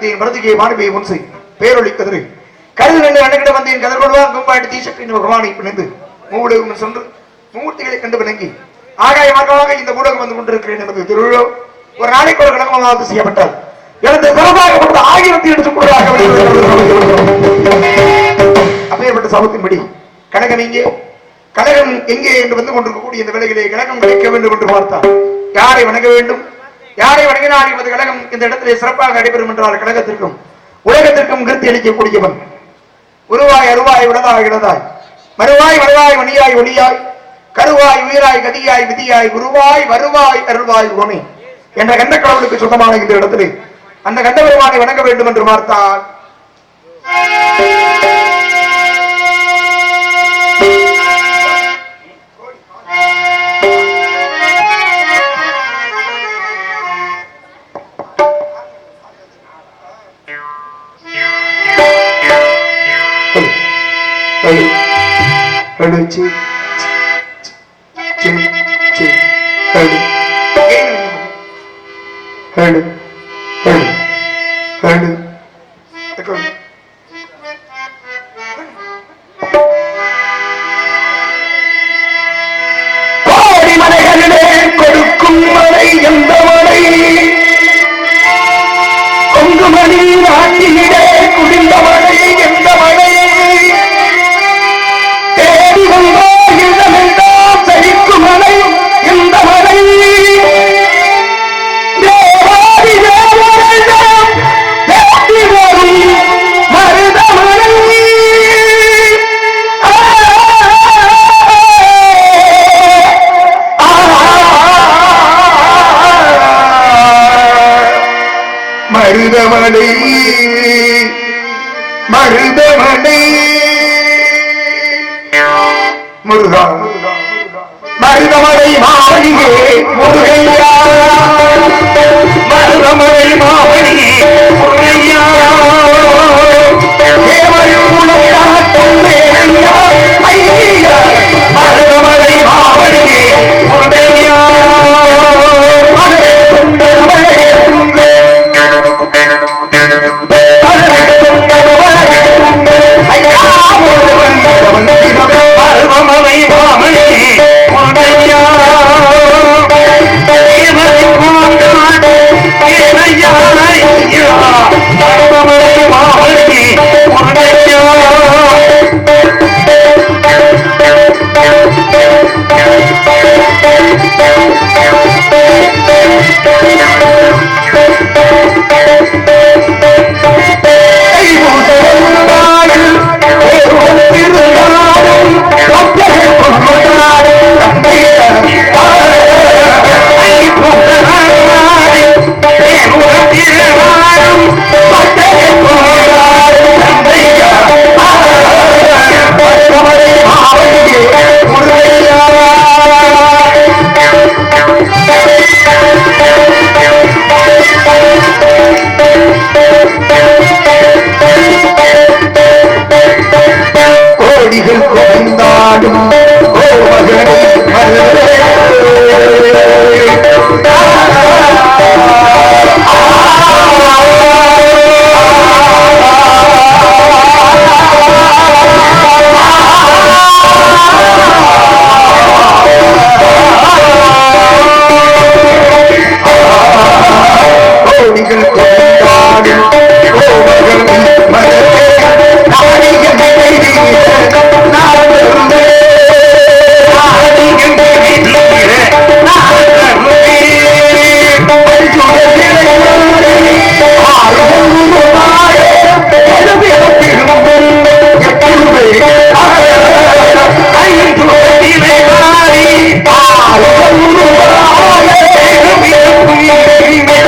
வந்தேன் மருதுகை மாணவியை முன்சை பேரொழி கதிரை. கருது நின்று அணுகிட வந்தேன். கதிர் கொள்வான் கும்பாட்டி தீசக்தி பகவானை பிணைந்து மூவுலகம் சென்று மூர்த்திகளை கண்டு விளங்கி ஆகாய மார்க்கமாக இந்த ஊடகம் வந்து கொண்டிருக்கிறேன் என்பது திருவிழா ஒரு நாளைக்கு ஒரு கணக்கமாக செய்யப்பட்டால் எனது சிறப்பாகப்பட்ட ஆயிரத்தி எடுத்து கொள்வதாக அப்பேற்பட்ட சமத்தின்படி கனகம் எங்கே? கழகம் எங்கே என்று வந்து கொண்டிருக்கக்கூடிய இந்த வேலைகளை கழகம் கிடைக்க வேண்டும் என்று பார்த்தார் யாரை வணங்க வேண்டும்? யாரை வணங்கினால் இவது கழகம் இந்த இடத்திலே சிறப்பாக நடைபெறும் என்றால் கழகத்திற்கும் உலகத்திற்கும் கிருத்தி அளிக்கக்கூடியவன் உருவாய் அருவாய் உடலாய் இடதாய். மறுவாய் வருவாய் மணியாய் ஒளியாய். கருவாய் உயிராய் கதியாய் விதியாய். குருவாய் வருவாய் அருள்வாய் ஓமி என்ற கண்ட கடவுளுக்கு சொந்தமான இந்த இடத்திலே அந்த கண்ட பெருமானை வணங்க வேண்டும் என்று பார்த்தால். കൊടുക്കും മഴ എന്താ കൊടുക്കും மருதமலை மருதமலை முருகா மருதமலை மாவணியே முருகையா. மருதமலை மாவணியே முருகையா. தேவரும் உலகாட்டும் வேலையா Amen.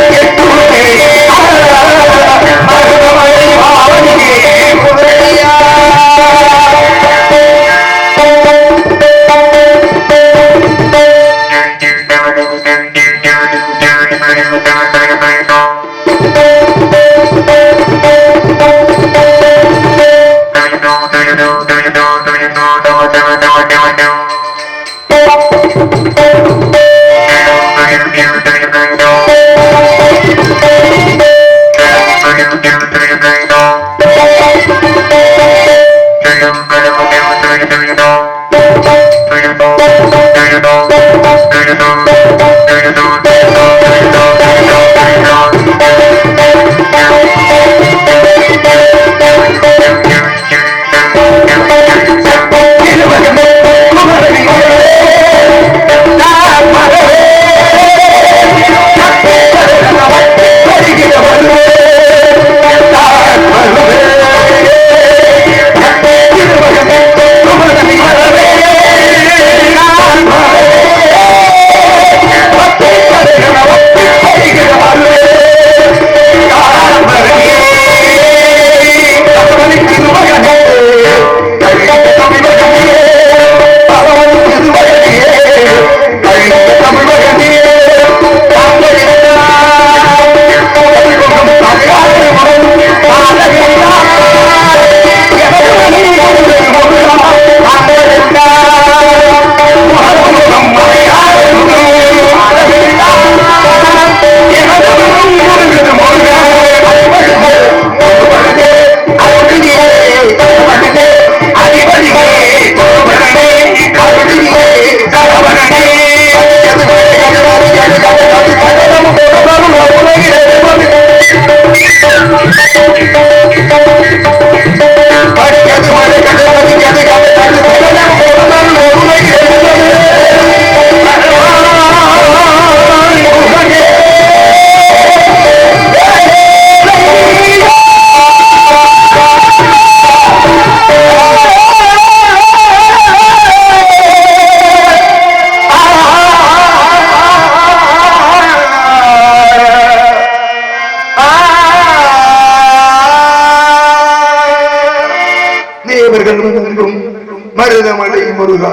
மருதமலை முருகா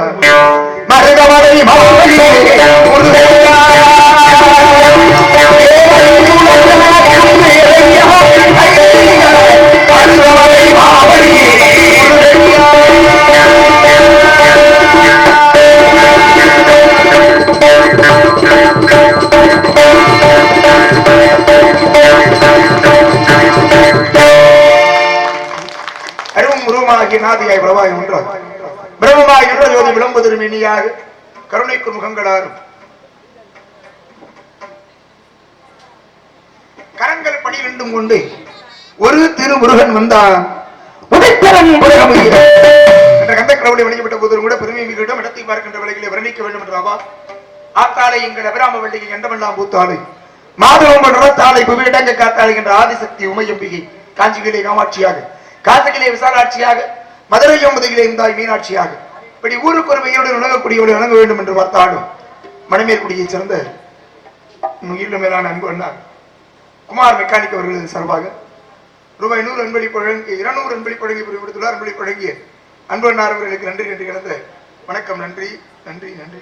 மருதமலை மாவலியே முருகையா மருதமலை மாவலியே முருகையா அருவும் உருவமாகிய நாதியாய் பிரபாய் ஒன்றார் பிரம்மமாய் நின்ற ஜோதி விளம்புதிரும் இனியாக கருணைக்கு முகங்களாரும். கரங்கள் பனிரெண்டும் கொண்டு ஒரு திருமுருகன் வந்தான் உடைத்தவன். உலகமுகிற என்ற கந்த கடவுளை வணிகப்பட்ட போதிலும் கூட பெருமை மிகிடம் இடத்தை பார்க்கின்ற விலைகளை வர்ணிக்க வேண்டும் என்ற அவா ஆத்தாளை எங்கள் அபிராம எண்டமெல்லாம் பூத்தாளை. மாதவம் ரத்தாளை புவியிடங்க காத்தாளை என்ற ஆதிசக்தி உமையம்பிகை காஞ்சிகிலே காமாட்சியாக காசகிலே விசாலாட்சியாக மதுரை முதுகிலே இருந்தாய் மீனாட்சியாக. இப்படி ஊருக்கு ஒரு மையோடு விளங்கக்கூடியவர்கள் விளங்க வேண்டும் என்று பார்த்தாலும் மணமேற்குடியை சேர்ந்த உயிரிலும் மேலான அன்பு அண்ணா குமார் மெக்கானிக் அவர்களது சார்பாக ரூபாய் நூறு அன்பளி புழங்கி இருநூறு அன்பளி வழங்கி விடுத்துள்ளார் அன்பளி வழங்கிய அன்பு அண்ணார் அவர்களுக்கு நன்றி நன்றி கிடந்த வணக்கம். நன்றி நன்றி நன்றி.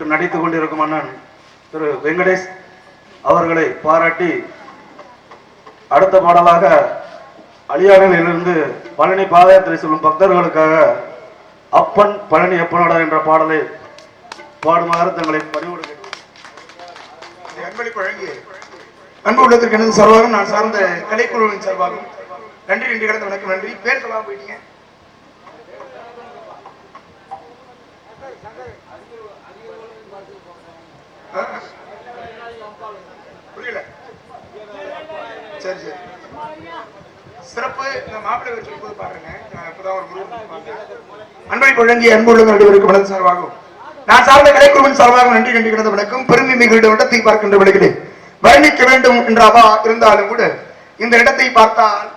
கேட்டு நடித்து கொண்டிருக்கும் அண்ணன் திரு வெங்கடேஷ் அவர்களை பாராட்டி அடுத்த பாடலாக அலியானிலிருந்து பழனி பாதயாத்திரை செல்லும் பக்தர்களுக்காக அப்பன் பழனி எப்பனடா என்ற பாடலை பாடுமாறு தங்களை பணிவோடு அன்பு உள்ளத்திற்கு எனது சார்பாகவும் நான் சார்ந்த கலைக்குழுவின் சார்பாகவும் நன்றி நன்றி கடந்த வணக்கம் நன்றி. பேர் சொல்லாம போயிட்டீங்க. புரியல. சரி சரி. சிறப்பு இந்த மாப்பிள்ளை வச்சு போது பாருங்க. இப்பதான் ஒரு குரு அன்பை வழங்கிய அன்புள்ள மனது சார்பாகும் நான் சார்ந்த கலைக்குழுவின் சார்பாக நன்றி கண்டு கிடந்த வணக்கம். பெருமை மிகுந்த இடத்தை பார்க்கின்ற விடுகிறேன். வர்ணிக்க வேண்டும் என்ற அவா இருந்தாலும் கூட இந்த இடத்தை பார்த்தால்